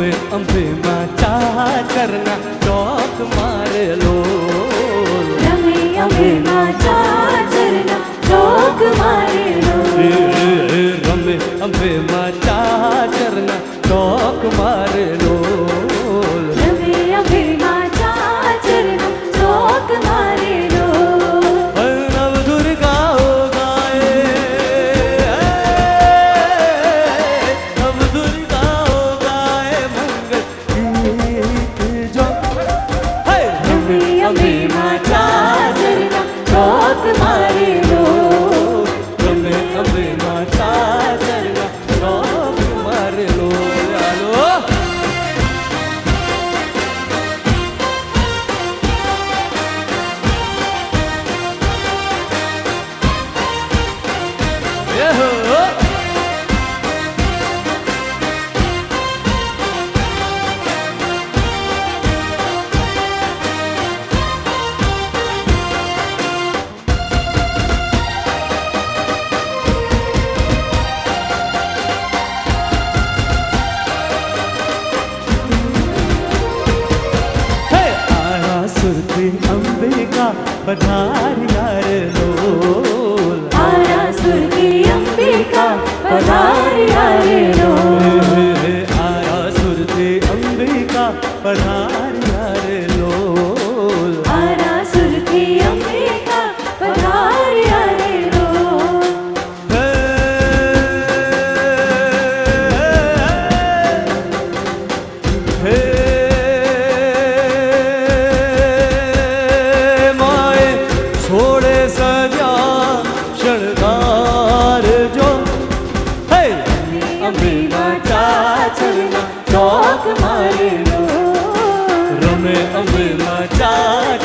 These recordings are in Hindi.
અંબે અંબેમાં ચા કરના ચોક મારેલો. રમે અંબેમાં ચા કરના ચોક મારેલો.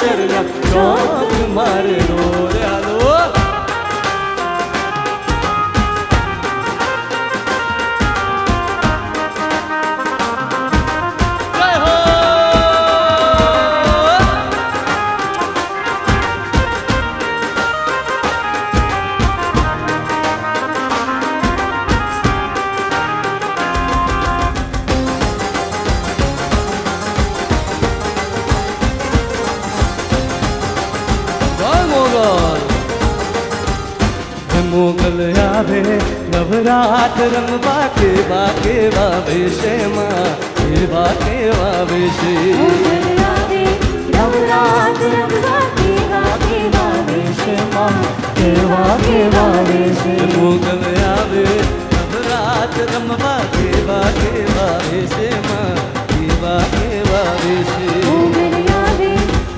serna çok marul मोगल आवे नवरात रंगवा बाके केवा से माँ केवा केवा वेशे नवरात रंगवा केवा केवा वेशे माँ केवा मोगल आवे नवरात माँ केवा केवा वेशे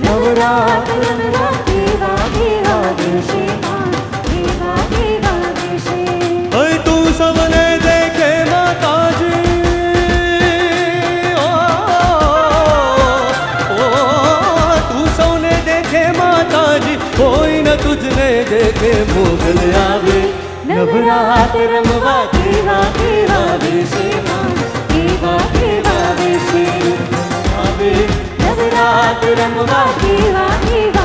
नवरात रंगवा माँ भोगल आवे नवरात रमवा केवा केवा वेशे केवा केवा वेशे आवे नवरात रमवा केवा केवा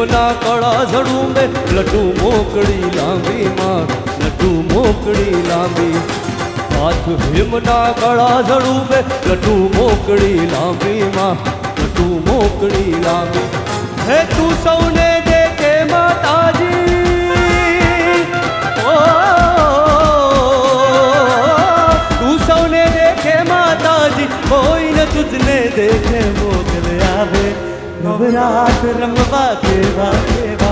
હાથ હેમના કળા ઝડું બે લટુ મોકળી લાંબીમાં લટુ મોકળી લાંબી હાથ હિમના કળા ઝડું બે લટુ મોકળી લાંબીમાં લટુ મોકળી લાંબી હે તું સૌને દેખે માતાજી ઓ તું સૌને દેખે માતાજી કોઈ ન તુજને દેખે મોકલ આવે நவராத்திரம் வா தேவா தேவா